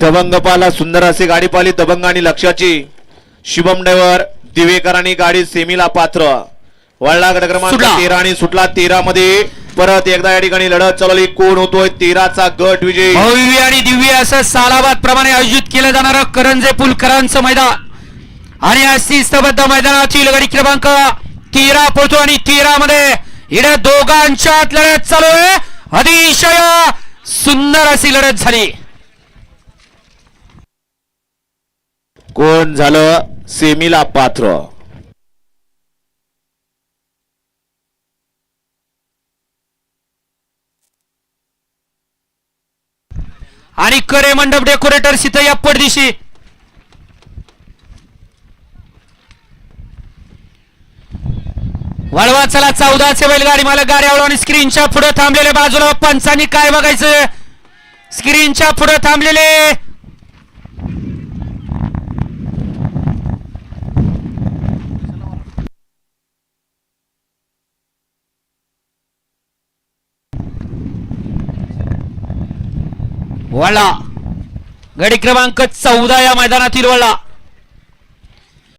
दबंग पाला सुंदर अशी गाडी पाहिली. दबंग आणि लक्षाची. शुभम ड्रायव्हर दिवेकरांनी गाडी सेमीला पात्र. वळला गट क्रमांक. तेरा आणि सुटला. तेरा मध्ये परत एकदा या ठिकाणी लढत चालवली. कोण होतोय? तेराचा गट विजय. भव्य आणि दिव्य असं सालाबाद प्रमाणे आयोजित केलं जाणारं करंजे पुलकरांचं मैदान. आणि या शिस्तबद्ध मैदानातील गडी क्रमांक तेरा पळतो आणि तेरा मध्ये इकडे दोघांच्यात लढत चालू आहे. अतिशय सुंदर अशी लढत झाली. कोण झालं? सेमीला पात्र. आणि करे मंडप डेकोरेटर इथं या पडदिशी. वळवा चला चौदाचे बैलगाडी मला गाड्या आणि स्क्रीनच्या पुढे थांबलेले बाजूला पंचानी काय बघायचं? स्क्रीनच्या पुढे थांबलेले वळा. गडी क्रमांक चौदा या मैदानातील वळा.